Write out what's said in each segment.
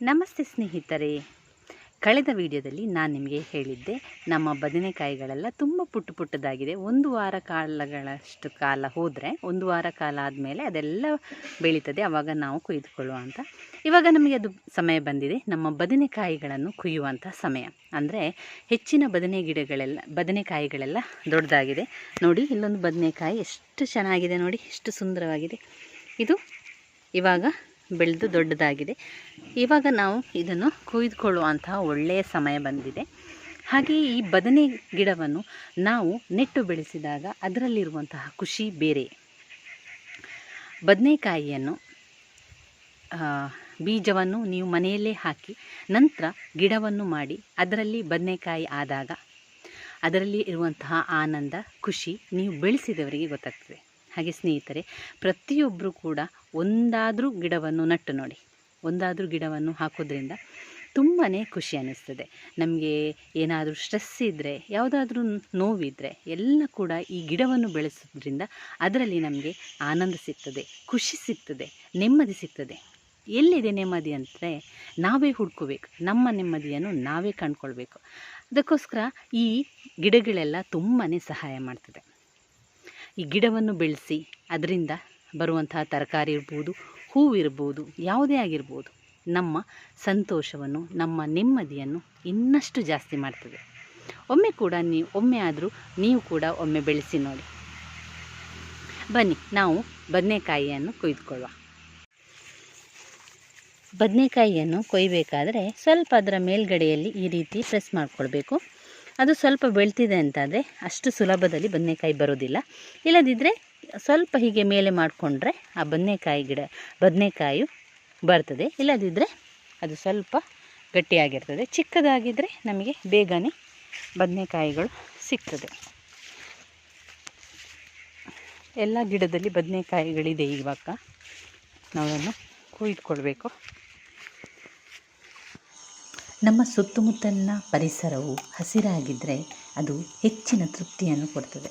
ನಮಸ್ತೆ ಸ್ನೇಹಿತರೆ. ಕಳೆದ ವಿಡಿಯೋದಲ್ಲಿ ನಾನು ನಿಮಗೆ ಹೇಳಿದ್ದೆ, ನಮ್ಮ ಬದನೆಕಾಯಿಗಳೆಲ್ಲ ತುಂಬ ಪುಟ್ಟು ಪುಟ್ಟದಾಗಿದೆ. ಒಂದು ವಾರ ಕಾಲಗಳಷ್ಟು ಕಾಲ ಹೋದರೆ, ಒಂದು ವಾರ ಕಾಲ ಆದಮೇಲೆ ಅದೆಲ್ಲ ಬೆಳೀತದೆ ಆವಾಗ ನಾವು ಕೊಯ್ದುಕೊಳ್ಳುವ ಅಂತ. ಇವಾಗ ನಮಗೆ ಅದು ಸಮಯ ಬಂದಿದೆ, ನಮ್ಮ ಬದನೆಕಾಯಿಗಳನ್ನು ಕುಯ್ಯುವಂಥ ಸಮಯ. ಅಂದರೆ ಹೆಚ್ಚಿನ ಬದನೆ ಗಿಡಗಳೆಲ್ಲ, ಬದನೆಕಾಯಿಗಳೆಲ್ಲ ದೊಡ್ಡದಾಗಿದೆ. ನೋಡಿ, ಇಲ್ಲೊಂದು ಬದನೆಕಾಯಿ ಎಷ್ಟು ಚೆನ್ನಾಗಿದೆ ನೋಡಿ, ಎಷ್ಟು ಸುಂದರವಾಗಿದೆ. ಇದು ಇವಾಗ ಬೆಳೆದು ದೊಡ್ಡದಾಗಿದೆ. ಇವಾಗ ನಾವು ಇದನ್ನು ಕೊಯ್ದುಕೊಳ್ಳುವಂತಹ ಒಳ್ಳೆಯ ಸಮಯ ಬಂದಿದೆ. ಹಾಗೆಯೇ ಈ ಬದನೆ ಗಿಡವನ್ನು ನಾವು ನೆಟ್ಟು ಬೆಳೆಸಿದಾಗ ಅದರಲ್ಲಿರುವಂತಹ ಖುಷಿ ಬೇರೆ. ಬದನೆಕಾಯಿಯನ್ನು ಬೀಜವನ್ನು ನೀವು ಮನೆಯಲ್ಲೇ ಹಾಕಿ ನಂತರ ಗಿಡವನ್ನು ಮಾಡಿ ಅದರಲ್ಲಿ ಬದನೆಕಾಯಿ ಆದಾಗ ಅದರಲ್ಲಿ ಇರುವಂತಹ ಆನಂದ, ಖುಷಿ ನೀವು ಬೆಳೆಸಿದವರಿಗೆ ಗೊತ್ತಾಗ್ತದೆ. ಹಾಗೆ ಸ್ನೇಹಿತರೆ ಪ್ರತಿಯೊಬ್ಬರು ಕೂಡ ಒಂದಾದರೂ ಗಿಡವನ್ನು ನಟ್ಟು ನೋಡಿ. ಒಂದಾದರೂ ಗಿಡವನ್ನು ಹಾಕೋದ್ರಿಂದ ತುಂಬಾ ಖುಷಿ ಅನ್ನಿಸ್ತದೆ. ನಮಗೆ ಏನಾದರೂ ಸ್ಟ್ರೆಸ್ ಇದ್ದರೆ ಯಾವುದಾದ್ರೂ ನೋವಿದ್ದರೆ ಎಲ್ಲ ಕೂಡ ಈ ಗಿಡವನ್ನು ಬೆಳೆಸೋದ್ರಿಂದ ಅದರಲ್ಲಿ ನಮಗೆ ಆನಂದ ಸಿಗ್ತದೆ, ಖುಷಿ ಸಿಗ್ತದೆ, ನೆಮ್ಮದಿ ಸಿಗ್ತದೆ. ಎಲ್ಲಿದೆ ನೆಮ್ಮದಿ ಅಂದರೆ ನಾವೇ ಹುಡ್ಕೋಬೇಕು. ನಮ್ಮ ನೆಮ್ಮದಿಯನ್ನು ನಾವೇ ಕಂಡುಕೊಳ್ಬೇಕು. ಅದಕ್ಕೋಸ್ಕರ ಈ ಗಿಡಗಳೆಲ್ಲ ತುಂಬಾ ಸಹಾಯ ಮಾಡ್ತದೆ. ಈ ಗಿಡವನ್ನು ಬೆಳೆಸಿ ಅದರಿಂದ ಬರುವಂತಹ ತರಕಾರಿ ಇರ್ಬೋದು ಹೂವಿರ್ಬೋದು ಯಾವುದೇ ಆಗಿರ್ಬೋದು ನಮ್ಮ ಸಂತೋಷವನ್ನು, ನಮ್ಮ ನೆಮ್ಮದಿಯನ್ನು ಇನ್ನಷ್ಟು ಜಾಸ್ತಿ ಮಾಡ್ತದೆ. ಒಮ್ಮೆ ಕೂಡ ನೀವು ಒಮ್ಮೆ ಆದರೂ ನೀವು ಕೂಡ ಒಮ್ಮೆ ಬೆಳೆಸಿ ನೋಡಿ. ಬನ್ನಿ, ನಾವು ಬದನೆಕಾಯಿಯನ್ನು ಕೊಯ್ದುಕೊಳ್ಳುವ. ಬದನೆಕಾಯಿಯನ್ನು ಕೊಯ್ಬೇಕಾದರೆ ಸ್ವಲ್ಪ ಅದರ ಮೇಲ್ಗಡೆಯಲ್ಲಿ ಈ ರೀತಿ ಪ್ರೆಸ್ ಮಾಡಿಕೊಳ್ಬೇಕು. ಅದು ಸ್ವಲ್ಪ ಬೆಳ್ತಿದೆ ಅಂತಾದರೆ ಅಷ್ಟು ಸುಲಭದಲ್ಲಿ ಬದನೆಕಾಯಿ ಬರೋದಿಲ್ಲ ಇಲ್ಲದಿದ್ದರೆ ಸ್ವಲ್ಪ ಹೀಗೆ ಮೇಲೆ ಮಾಡಿಕೊಂಡ್ರೆ ಆ ಬದನೆಕಾಯಿ ಗಿಡ, ಬದನೆಕಾಯಿ ಬರ್ತದೆ. ಇಲ್ಲದಿದ್ದರೆ ಅದು ಸ್ವಲ್ಪ ಗಟ್ಟಿಯಾಗಿರ್ತದೆ. ಚಿಕ್ಕದಾಗಿದ್ದರೆ ನಮಗೆ ಬೇಗನೆ ಬದನೆಕಾಯಿಗಳು ಸಿಗ್ತದೆ. ಎಲ್ಲ ಗಿಡದಲ್ಲಿ ಬದನೆಕಾಯಿಗಳಿದೆ ಇವಾಗ. ನಾವನ್ನು ಕೊಯ್ದುಕೊಳ್ಬೇಕು. ನಮ್ಮ ಸುತ್ತಮುತ್ತಲಿನ ಪರಿಸರವು ಹಸಿರಾಗಿದ್ದರೆ ಅದು ಹೆಚ್ಚಿನ ತೃಪ್ತಿಯನ್ನು ಕೊಡ್ತದೆ.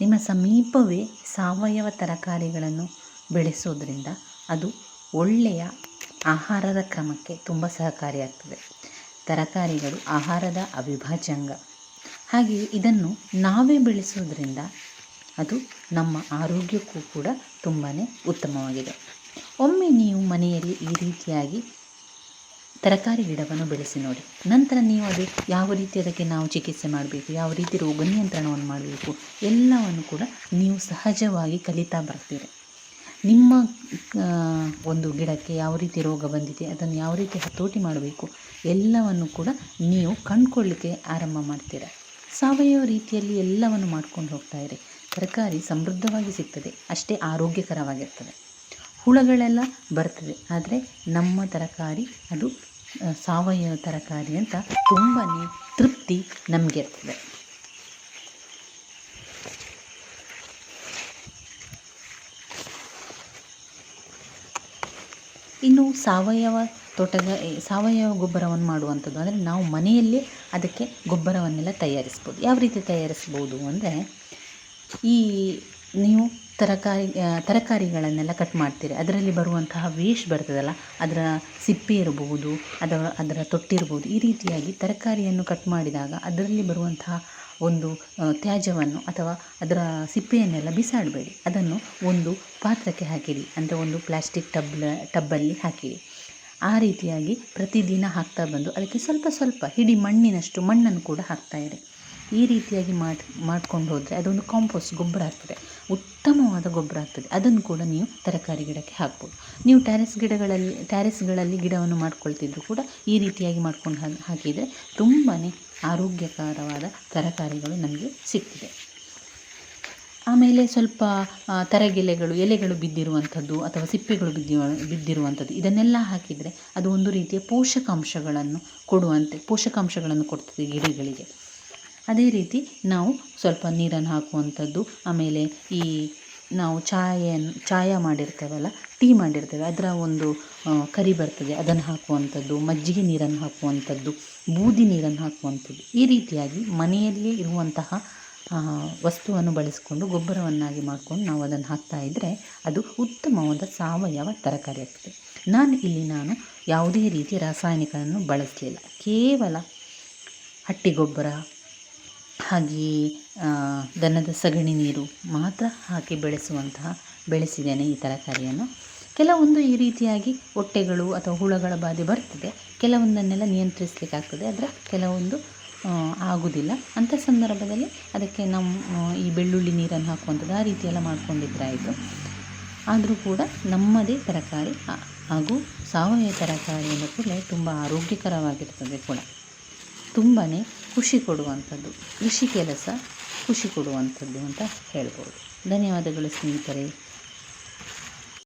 ನಿಮ್ಮ ಸಮೀಪವೇ ಸಾವಯವ ತರಕಾರಿಗಳನ್ನು ಬೆಳೆಸೋದ್ರಿಂದ ಅದು ಒಳ್ಳೆಯ ಆಹಾರದ ಕ್ರಮಕ್ಕೆ ತುಂಬ ಸಹಕಾರಿಯಾಗ್ತದೆ. ತರಕಾರಿಗಳು ಆಹಾರದ ಅವಿಭಾಜ್ಯಾಂಗ ಹಾಗೆಯೇ ಇದನ್ನು ನಾವೇ ಬೆಳೆಸೋದ್ರಿಂದ ಅದು ನಮ್ಮ ಆರೋಗ್ಯಕ್ಕೂ ಕೂಡ ತುಂಬಾ ಉತ್ತಮವಾಗಿದೆ. ಒಮ್ಮೆ ನೀವು ಮನೆಯಲ್ಲಿ ಈ ರೀತಿಯಾಗಿ ತರಕಾರಿ ಗಿಡವನ್ನು ಬೆಳೆಸಿ ನೋಡಿ. ನಂತರ ನೀವು ಅದು ಯಾವ ರೀತಿ ಅದಕ್ಕೆ ನಾವು ಚಿಕಿತ್ಸೆ ಮಾಡಬೇಕು, ಯಾವ ರೀತಿ ರೋಗ ನಿಯಂತ್ರಣವನ್ನು ಮಾಡಬೇಕು, ಎಲ್ಲವನ್ನು ಕೂಡ ನೀವು ಸಹಜವಾಗಿ ಕಲಿತಾ ಬರ್ತೀರಿ. ನಿಮ್ಮ ಒಂದು ಗಿಡಕ್ಕೆ ಯಾವ ರೀತಿ ರೋಗ ಬಂದಿದೆ, ಅದನ್ನು ಯಾವ ರೀತಿ ಹತೋಟಿ ಮಾಡಬೇಕು, ಎಲ್ಲವನ್ನು ಕೂಡ ನೀವು ಕಂಡುಕೊಳ್ಳಿಕ್ಕೆ ಆರಂಭ ಮಾಡ್ತೀರ. ಸಾವಯವ ರೀತಿಯಲ್ಲಿ ಎಲ್ಲವನ್ನು ಮಾಡ್ಕೊಂಡು ಹೋಗ್ತಾ ಇರಿ. ತರಕಾರಿ ಸಮೃದ್ಧವಾಗಿ ಸಿಗ್ತದೆ, ಅಷ್ಟೇ ಆರೋಗ್ಯಕರವಾಗಿರ್ತದೆ. ಹುಳಗಳೆಲ್ಲ ಬರ್ತದೆ, ಆದರೆ ನಮ್ಮ ತರಕಾರಿ ಅದು ಸಾವಯವ ತರಕಾರಿ ಅಂತ ತುಂಬಾ ತೃಪ್ತಿ ನಮಗೆ ಇರ್ತದೆ ಇನ್ನು ಸಾವಯವ ತೋಟದ ಸಾವಯವ ಗೊಬ್ಬರವನ್ನು ಮಾಡುವಂಥದ್ದು ಅಂದರೆ ನಾವು ಮನೆಯಲ್ಲೇ ಅದಕ್ಕೆ ಗೊಬ್ಬರವನ್ನೆಲ್ಲ ತಯಾರಿಸ್ಬೋದು. ಯಾವ ರೀತಿ ತಯಾರಿಸ್ಬೋದು ಅಂದರೆ ಈ ನೀವು ತರಕಾರಿ ತರಕಾರಿಗಳನ್ನೆಲ್ಲ ಕಟ್ ಮಾಡ್ತೀರಿ. ಅದರಲ್ಲಿ ಬರುವಂತಹ ವೇಸ್ಟ್ ಬರ್ತದಲ್ಲ, ಅದರ ಸಿಪ್ಪೆ ಇರಬಹುದು ಅದರ ಅದರ ತೊಟ್ಟಿರ್ಬೋದು ಈ ರೀತಿಯಾಗಿ ತರಕಾರಿಯನ್ನು ಕಟ್ ಮಾಡಿದಾಗ ಅದರಲ್ಲಿ ಬರುವಂತಹ ಒಂದು ತ್ಯಾಜ್ಯವನ್ನು ಅಥವಾ ಅದರ ಸಿಪ್ಪೆಯನ್ನೆಲ್ಲ ಬಿಸಾಡಬೇಡಿ. ಅದನ್ನು ಒಂದು ಪಾತ್ರಕ್ಕೆ ಹಾಕಿರಿ. ಅಂದರೆ ಒಂದು ಪ್ಲಾಸ್ಟಿಕ್ ಟಬ್ ಟಬ್ಬಲ್ಲಿ ಹಾಕಿರಿ. ಆ ರೀತಿಯಾಗಿ ಪ್ರತಿದಿನ ಹಾಕ್ತಾ ಬಂದು, ಅದಕ್ಕೆ ಸ್ವಲ್ಪ ಸ್ವಲ್ಪ ಹಿಡಿ ಮಣ್ಣಿನಷ್ಟು ಮಣ್ಣನ್ನು ಕೂಡ ಹಾಕ್ತಾಯಿರಿ ಈ ರೀತಿಯಾಗಿ ಮಾಡಿ, ಮಾಡ್ಕೊಂಡು ಹೋದರೆ ಅದೊಂದು ಕಾಂಪೋಸ್ಟ್ ಗೊಬ್ಬರ ಆಗ್ತದೆ. ಉತ್ತಮವಾದ ಗೊಬ್ಬರ ಆಗ್ತದೆ. ಅದನ್ನು ಕೂಡ ನೀವು ತರಕಾರಿ ಗಿಡಕ್ಕೆ ಹಾಕ್ಬೋದು. ನೀವು ಟ್ಯಾರೆಸ್ ಗಿಡಗಳಲ್ಲಿ ಟ್ಯಾರೆಸ್ಗಳಲ್ಲಿ ಗಿಡವನ್ನು ಮಾಡ್ಕೊಳ್ತಿದ್ರು ಕೂಡ ಈ ರೀತಿಯಾಗಿ ಮಾಡ್ಕೊಂಡು ಹಾಕಿದರೆ ತುಂಬಾ ಆರೋಗ್ಯಕರವಾದ ತರಕಾರಿಗಳು ನಮಗೆ ಸಿಗ್ತದೆ. ಆಮೇಲೆ ಸ್ವಲ್ಪ ತರಗೆಲೆಗಳು, ಎಲೆಗಳು ಬಿದ್ದಿರುವಂಥದ್ದು ಅಥವಾ ಸಿಪ್ಪೆಗಳು ಬಿದ್ದಿರುವ ಬಿದ್ದಿರುವಂಥದ್ದು ಇದನ್ನೆಲ್ಲ ಹಾಕಿದರೆ ಅದು ಒಂದು ರೀತಿಯ ಪೋಷಕಾಂಶಗಳನ್ನು ಕೊಡುವಂತೆ, ಪೋಷಕಾಂಶಗಳನ್ನು ಕೊಡ್ತದೆ ಗಿಡಗಳಿಗೆ. ಅದೇ ರೀತಿ ನಾವು ಸ್ವಲ್ಪ ನೀರನ್ನು ಹಾಕುವಂಥದ್ದು, ಆಮೇಲೆ ಈ ನಾವು ಚಾಯನ್ನು ಚಾಯ ಮಾಡಿರ್ತೇವಲ್ಲ, ಟೀ ಮಾಡಿರ್ತೇವೆ, ಅದರ ಒಂದು ಕರಿ ಬರ್ತದೆ, ಅದನ್ನು ಹಾಕುವಂಥದ್ದು, ಮಜ್ಜಿಗೆ ನೀರನ್ನು ಹಾಕುವಂಥದ್ದು, ಬೂದಿ ನೀರನ್ನು ಹಾಕುವಂಥದ್ದು, ಈ ರೀತಿಯಾಗಿ ಮನೆಯಲ್ಲಿಯೇ ಇರುವಂತಹ ವಸ್ತುವನ್ನು ಬಳಸಿಕೊಂಡು ಗೊಬ್ಬರವನ್ನಾಗಿ ಮಾಡಿಕೊಂಡು ನಾವು ಅದನ್ನು ಹಾಕ್ತಾ ಇದ್ದರೆ ಅದು ಉತ್ತಮವಾದ ಸಾವಯವ ತರಕಾರಿ ಆಗ್ತದೆ. ನಾನು ಇಲ್ಲಿ ನಾನು ಯಾವುದೇ ರೀತಿ ರಾಸಾಯನಿಕವನ್ನು ಬಳಸಲಿಲ್ಲ. ಕೇವಲ ಹಟ್ಟಿ ಗೊಬ್ಬರ ಹಾಗೆಯೇ ದನದ ಸಗಣಿ ನೀರು ಮಾತ್ರ ಹಾಕಿ ಬೆಳೆಸುವಂತಹ ಬೆಳೆಸಿದ್ದೇನೆ ಈ ತರಕಾರಿಯನ್ನು. ಕೆಲವೊಂದು ಈ ರೀತಿಯಾಗಿ ಹೊಟ್ಟೆಗಳು ಅಥವಾ ಹುಳಗಳ ಬಾಧೆ ಬರ್ತದೆ ಕೆಲವೊಂದನ್ನೆಲ್ಲ ನಿಯಂತ್ರಿಸಲಿಕ್ಕಾಗ್ತದೆ ಆದರೆ ಕೆಲವೊಂದು ಆ, ಆಗುವುದಿಲ್ಲ ಅಂಥ ಸಂದರ್ಭದಲ್ಲಿ ಅದಕ್ಕೆ ನಮ್ಮ ಈ ಬೆಳ್ಳುಳ್ಳಿ ನೀರನ್ನು ಹಾಕುವಂಥದ್ದು ಆ ರೀತಿಯೆಲ್ಲ ಎಲ್ಲ ಮಾಡ್ಕೊಂಡಿದ್ರೆ ಆಯಿತು ಆದರೂ ಕೂಡ ನಮ್ಮದೇ ತರಕಾರಿ ಹಾಗೂ ಸಾವಯವ ತರಕಾರಿಯನ್ನು ಕೂಡ ತುಂಬ ಆರೋಗ್ಯಕರವಾಗಿರ್ತದೆ ಕೂಡ. ತುಂಬಾ ಖುಷಿ ಕೊಡುವಂಥದ್ದು ಕೃಷಿ ಕೆಲಸ ಖುಷಿ ಕೊಡುವಂಥದ್ದು ಅಂತ ಹೇಳ್ಬೋದು. ಧನ್ಯವಾದಗಳು ಸ್ನೇಹಿತರೆ.